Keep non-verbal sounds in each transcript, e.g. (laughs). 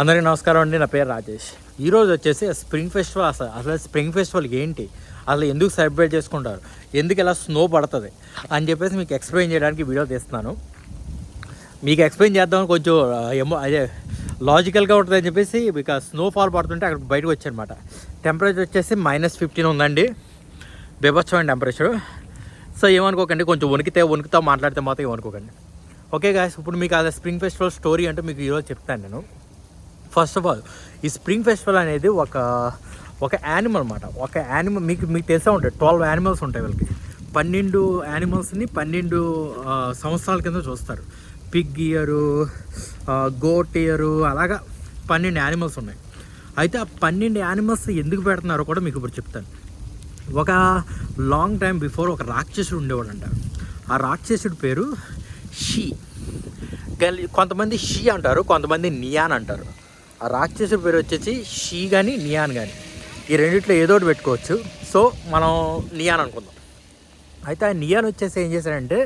అందరికీ నమస్కారం అండి నా పేరు రాజేష్. ఈరోజు వచ్చేసి స్ప్రింగ్ ఫెస్టివల్ అసలు అసలు స్ప్రింగ్ ఫెస్టివల్ ఏంటి? అసలు ఎందుకు సెలబ్రేట్ చేసుకుంటారు? ఎందుకు ఇలా స్నో పడుతుంది? అని చెప్పేసి మీకు ఎక్స్ప్లెయిన్ చేయడానికి వీడియో తీస్తున్నాను. మీకు ఎక్స్ప్లెయిన్ చేద్దామని కొంచెం ఏమో అదే లాజికల్గా ఉంటుంది అని చెప్పేసి ఇక స్నో ఫాల్ పడుతుంటే అక్కడ బయటకు వచ్చానమాట. టెంపరేచర్ వచ్చేసి మైనస్ ఫిఫ్టీన్ ఉందండి. బీభత్సమైన టెంపరేచర్. సో ఏమనుకోకండి కొంచెం వణికితే వణుకుతా మాట్లాడితే మాత్రం ఏమనుకోకండి. ఓకే గాయస్ ఇప్పుడు మీకు అదే స్ప్రింగ్ ఫెస్టివల్ స్టోరీ అంటే మీకు ఈరోజు చెప్తాను నేను. ఫస్ట్ ఆఫ్ ఆల్ ఈ స్ప్రింగ్ ఫెస్టివల్ అనేది ఒక ఒక యానిమల్ అనమాట ఒక యానిమల్ మీకు మీకు తెలిసే ఉంటాయి ట్వెల్వ్ యానిమల్స్ ఉంటాయి వీళ్ళకి. పన్నెండు యానిమల్స్ని పన్నెండు సంవత్సరాల కింద చూస్తారు. పిగ్ ఇయరు గోట్ ఇయరు అలాగా పన్నెండు యానిమల్స్ ఉన్నాయి. అయితే ఆ పన్నెండు యానిమల్స్ ఎందుకు పెడుతున్నారో కూడా మీకు ఇప్పుడు చెప్తాను. ఒక లాంగ్ టైం బిఫోర్ ఒక రాక్షసుడు ఉండేవాడంట. ఆ రాక్షసుడి పేరు షీ. కొంతమంది షీ అంటారు కొంతమంది నియాన్ అంటారు. ఆ రాక్షసుడి పేరు వచ్చేసి షీ కానీ నియాన్ కానీ ఈ రెండిట్లో ఏదో ఒకటి పెట్టుకోవచ్చు. సో మనం నియాన్ అనుకుందాం. అయితే ఆ నియాన్ వచ్చేసి ఏం చేశాడంటే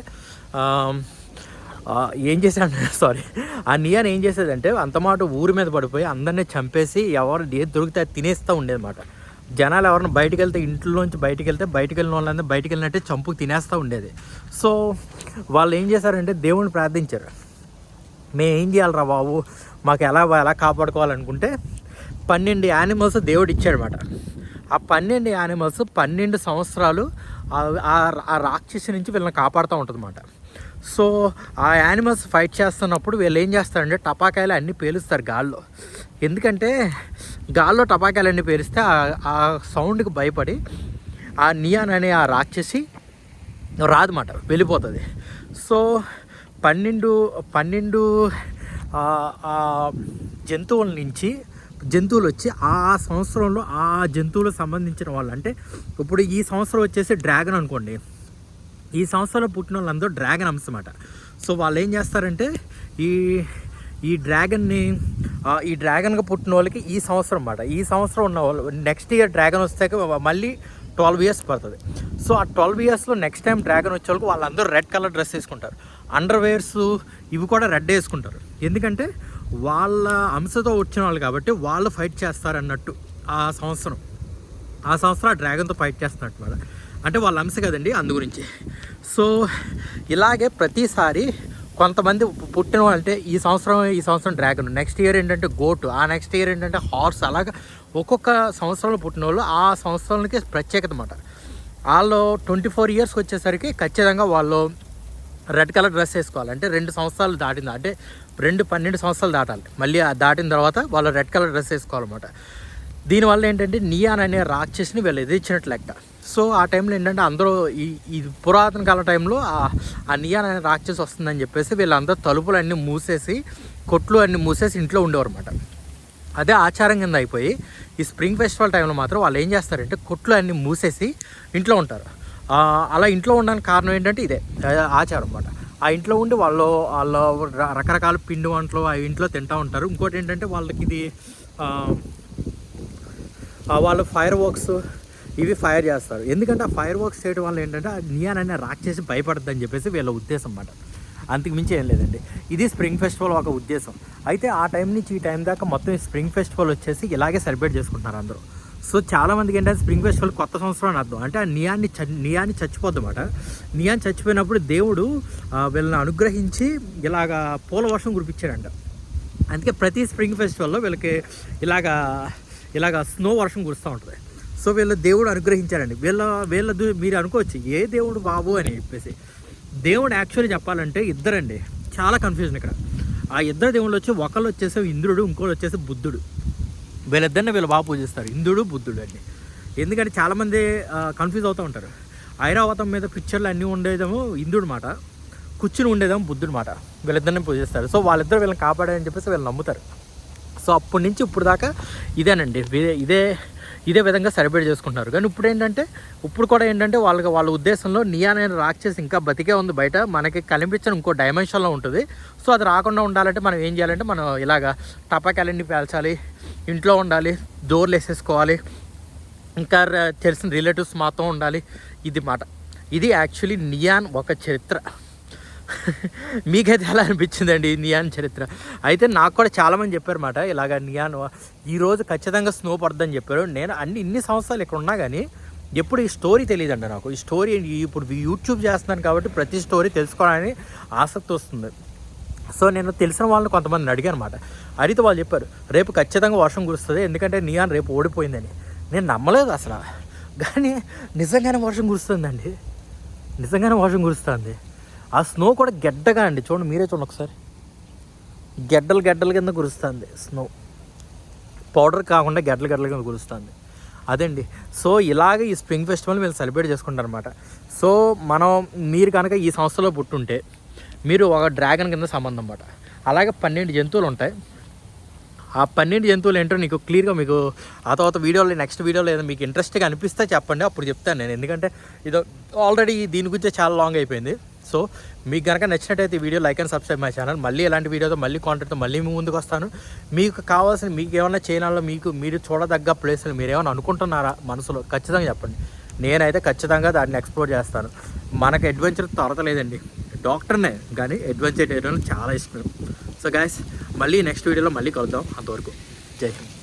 ఏం చేశాడు సారీ (laughs) ఆ నియాన్ ఏం చేసేదంటే అంతమాట ఊరి మీద పడిపోయి అందరినీ చంపేసి ఎవరు ఏది దొరికితే అది తినేస్తూ ఉండేదన్నమాట. జనాలు ఎవరైనా బయటకు వెళ్తే ఇంట్లోంచి బయటకు వెళ్తే బయటకు వెళ్ళిన వాళ్ళందరూ బయటకు వెళ్ళినట్టే చంపుకు తినేస్తూ ఉండేది. సో వాళ్ళు ఏం చేశారంటే దేవుణ్ణి ప్రార్థించారు. మేము ఏం చేయాలరా బాబు? మాకు ఎలా ఎలా కాపాడుకోవాలనుకుంటే పన్నెండు యానిమల్స్ దేవుడు ఇచ్చాడనమాట ఆ పన్నెండు యానిమల్స్ పన్నెండు సంవత్సరాలు ఆ- ఆ రాక్షసి నుంచి వీళ్ళని కాపాడుతూ ఉంటుందన్నమాట. సో ఆ యానిమల్స్ ఫైట్ చేస్తున్నప్పుడు వీళ్ళు ఏం చేస్తారంటే టపాకాయలు అన్నీ పేలుస్తారు గాల్లో. ఎందుకంటే గాల్లో టపాకాయలు అన్నీ పేలిస్తే ఆ- ఆ సౌండ్కి భయపడి ఆ నియాన్ అనే ఆ రాక్షసి రాదన్నమాట వెళ్ళిపోతుంది. సో పన్నెండు పన్నెండు ఆ, జంతువుల నుంచి జంతువులు వచ్చి ఆ సంవత్సరంలో ఆ జంతువులకు సంబంధించిన వాళ్ళు. అంటే ఇప్పుడు ఈ సంవత్సరం వచ్చేసి డ్రాగన్ అనుకోండి. ఈ సంవత్సరంలో పుట్టిన వాళ్ళందరూ డ్రాగన్ అంశమాట. సో వాళ్ళు ఏం చేస్తారంటే ఈ ఈ డ్రాగన్ని ఈ డ్రాగన్గా పుట్టిన వాళ్ళకి ఈ సంవత్సరం అన్నమాట ఈ సంవత్సరం ఉన్న వాళ్ళు నెక్స్ట్ ఇయర్ డ్రాగన్ వస్తే మళ్ళీ ట్వెల్వ్ ఇయర్స్ పడుతుంది. సో ఆ ట్వెల్వ్ ఇయర్స్లో నెక్స్ట్ టైం డ్రాగన్ వచ్చే వాళ్ళకి వాళ్ళందరూ రెడ్ కలర్ డ్రెస్ వేసుకుంటారు. అండర్వేర్స్ ఇవి కూడా రెడ్ వేసుకుంటారు. ఎందుకంటే వాళ్ళ అంశతో వచ్చిన వాళ్ళు కాబట్టి వాళ్ళు ఫైట్ చేస్తారు అన్నట్టు ఆ సంవత్సరం. ఆ సంవత్సరం ఆ డ్రాగన్తో ఫైట్ చేస్తున్నట్టు మేడం అంటే వాళ్ళ అంశ కదండి అందు గురించి. సో ఇలాగే ప్రతిసారి కొంతమంది పుట్టిన వాళ్ళంటే ఈ సంవత్సరం ఈ సంవత్సరం డ్రాగన్ నెక్స్ట్ ఇయర్ ఏంటంటే గోటు ఆ నెక్స్ట్ ఇయర్ ఏంటంటే హార్స్ అలాగా ఒక్కొక్క సంవత్సరంలో పుట్టిన వాళ్ళు ఆ సంవత్సరానికి ప్రత్యేకత అన్నమాట. వాళ్ళు ట్వంటీ ఫోర్ ఇయర్స్కి వచ్చేసరికి ఖచ్చితంగా వాళ్ళు రెడ్ కలర్ డ్రెస్ వేసుకోవాలి. అంటే రెండు సంవత్సరాలు దాటింది. అంటే రెండు పన్నెండు సంవత్సరాలు దాటాలి. మళ్ళీ ఆ దాటిన తర్వాత వాళ్ళు రెడ్ కలర్ డ్రెస్ వేసుకోవాలన్నమాట. దీనివల్ల ఏంటంటే నియాన్ అనే రాక్షసిని వీళ్ళు ఎదిరించినట్లు లెక్క. సో ఆ టైంలో ఏంటంటే అందరూ ఈ ఈ పురాతన కాల టైంలో ఆ- ఆ నియాన్ అనే రాక్షసి వస్తుందని చెప్పేసి వీళ్ళందరూ తలుపులు అన్నీ మూసేసి కొట్లు అన్నీ మూసేసి ఇంట్లో ఉండేవారు అనమాట అదే ఆచారం కింద అయిపోయి ఈ స్ప్రింగ్ ఫెస్టివల్ టైంలో మాత్రం వాళ్ళు ఏం చేస్తారంటే కొట్లు అన్నీ మూసేసి ఇంట్లో ఉంటారు. అలా ఇంట్లో ఉండడానికి కారణం ఏంటంటే ఇదే ఆచారం అన్నమాట. ఆ ఇంట్లో ఉండి వాళ్ళు వాళ్ళ రకరకాల పిండి వంటలు ఆ ఇంట్లో తింటూ ఉంటారు. ఇంకోటి ఏంటంటే వాళ్ళకి ఇది వాళ్ళు ఫైర్ వర్క్స్ ఇవి ఫైర్ చేస్తారు. ఎందుకంటే ఆ ఫైర్ వర్క్స్ చేయడం వల్ల ఏంటంటే ఆ నియాన్ అనే రాక్ చేసి భయపడద్దని చెప్పేసి వీళ్ళ ఉద్దేశం అన్నమాట. అంతకు మించి ఏం లేదండి. ఇది స్ప్రింగ్ ఫెస్టివల్ ఒక ఉద్దేశం. అయితే ఆ టైం నుంచి ఈ టైం దాకా మొత్తం ఈ స్ప్రింగ్ ఫెస్టివల్ వచ్చేసి ఇలాగే సెలబ్రేట్ చేసుకుంటున్నారు అందరూ. సో చాలామందికి ఏంటంటే స్ప్రింగ్ ఫెస్టివల్ కొత్త సంవత్సరం అని అర్థం. అంటే ఆ నియాన్ని చ నియాన్ని చచ్చిపోద్దన్నమాట నియాన్ చచ్చిపోయినప్పుడు దేవుడు వీళ్ళని అనుగ్రహించి ఇలాగా పూల వర్షం కురిపించాడంట. అందుకే ప్రతి స్ప్రింగ్ ఫెస్టివల్లో వీళ్ళకి ఇలాగా ఇలాగ స్నో వర్షం కురుస్తూ ఉంటుంది. సో వీళ్ళ దేవుడు అనుగ్రహించారండి వీళ్ళ వీళ్ళ మీరు అనుకోవచ్చు ఏ దేవుడు బాబు అని చెప్పేసి. దేవుడు యాక్చువల్లీ చెప్పాలంటే ఇద్దరండి. చాలా కన్ఫ్యూజన్ ఇక్కడ. ఆ ఇద్దరు దేవుళ్ళు వచ్చి ఒకళ్ళు వచ్చేసి ఇంద్రుడు ఇంకోళ్ళు వచ్చేసి బుద్ధుడు. వీళ్ళిద్దరిని వీళ్ళు బాగా పూజిస్తారు. ఇంద్రుడు బుద్ధుడు అండి. ఎందుకంటే చాలామంది కన్ఫ్యూజ్ అవుతూ ఉంటారు. ఐరావతం మీద పిక్చర్లు అన్నీ ఉండేదేమో ఇంద్రుడు మాట. కూర్చుని ఉండేదేమో బుద్ధుడు మాట. వీళ్ళిద్దరిని పూజిస్తారు. సో వాళ్ళిద్దరు వీళ్ళని కాపాడారని చెప్పేసి వీళ్ళు నమ్ముతారు. సో అప్పటి నుంచి ఇప్పుడు దాకా ఇదేనండి ఇదే ఇదే విధంగా సెలబ్రేట్ చేసుకుంటున్నారు. కానీ ఇప్పుడు ఏంటంటే ఇప్పుడు కూడా ఏంటంటే వాళ్ళకి వాళ్ళ ఉద్దేశంలో నియాన్ అనే రాక్షసి ఇంకా బతికే ఉంది బయట. మనకి కనిపించిన ఇంకో డైమెన్షన్లో ఉంటుంది. సో అది రాకుండా ఉండాలంటే మనం ఏం చేయాలంటే మనం ఇలాగా టపాకాలన్నీ పేల్చాలి ఇంట్లో ఉండాలి డోర్లు వేసేసుకోవాలి ఇంకా తెలిసిన రిలేటివ్స్ మాత్రం ఉండాలి. ఇది మాట. ఇది యాక్చువల్లీ నియాన్ ఒక చరిత్ర. (laughs) మీకైతే ఎలా అనిపించిందండి నియాన్ చరిత్ర? అయితే నాకు కూడా చాలామంది చెప్పారన్నమాట ఇలాగ నియాన్ ఈరోజు ఖచ్చితంగా స్నో పడుతుందని చెప్పారు. నేను అన్ని ఇన్ని సంవత్సరాలు ఇక్కడ ఉన్నా కానీ ఎప్పుడు ఈ స్టోరీ తెలియదండి నాకు. ఈ స్టోరీ ఇప్పుడు యూట్యూబ్ చేస్తున్నాను కాబట్టి ప్రతి స్టోరీ తెలుసుకోవాలని ఆసక్తి వస్తుంది. సో నేను తెలిసిన వాళ్ళని కొంతమందిని అడిగాను అనమాట అడిగితే వాళ్ళు చెప్పారు రేపు ఖచ్చితంగా వర్షం కురుస్తుంది ఎందుకంటే నియాన్ రేపు ఓడిపోయిందని. నేను నమ్మలేదు అసలు. కానీ నిజంగానే వర్షం కురుస్తుందండి. నిజంగానే వర్షం కురుస్తుంది. ఆ స్నో కూడా గెడ్డగా అండి. చూడండి మీరే చూడండి ఒకసారి. గెడ్డలు గెడ్డల కింద కురుస్తుంది స్నో. పౌడర్ కాకుండా గెడ్డలు గెడ్డల కింద కురుస్తుంది. అదండి. సో ఇలాగ ఈ స్ప్రింగ్ ఫెస్టివల్ మేము సెలబ్రేట్ చేసుకుంటారు అనమాట సో మనం మీరు కనుక ఈ సంస్థలో పుట్టుంటే మీరు ఒక డ్రాగన్ కింద సంబంధం అనమాట అలాగే పన్నెండు జంతువులు ఉంటాయి. ఆ పన్నెండు జంతువులు ఏంటో నీకు క్లియర్గా మీకు ఆ తర్వాత వీడియోలో నెక్స్ట్ వీడియోలో ఏదో మీకు ఇంట్రెస్ట్గా అనిపిస్తే చెప్పండి. అప్పుడు చెప్తాను నేను. ఎందుకంటే ఇది ఆల్రెడీ దీని గురించే చాలా లాంగ్ అయిపోయింది. సో మీకు కనుక నచ్చినట్టయితే ఈ video like and subscribe my channel. మళ్ళీ ఇలాంటి వీడియోతో మళ్ళీ కాంటెంట్తో మళ్ళీ మీ ముందుకు వస్తాను. మీకు కావాల్సిన మీకు ఏమైనా చేయాలో మీకు మీరు చూడదగ్గ ప్లేసులు మీరు ఏమైనా అనుకుంటున్నారా మనసులో? ఖచ్చితంగా చెప్పండి. నేనైతే ఖచ్చితంగా దాన్ని ఎక్స్ప్లోర్ చేస్తాను. మనకు అడ్వెంచర్ త్వరత లేదండి. డాక్టర్నే కానీ అడ్వెంచర్ చేయడం చాలా ఇష్టం. సో గాయస్ మళ్ళీ నెక్స్ట్ వీడియోలో మళ్ళీ కలుద్దాం. అంతవరకు జై హింద్.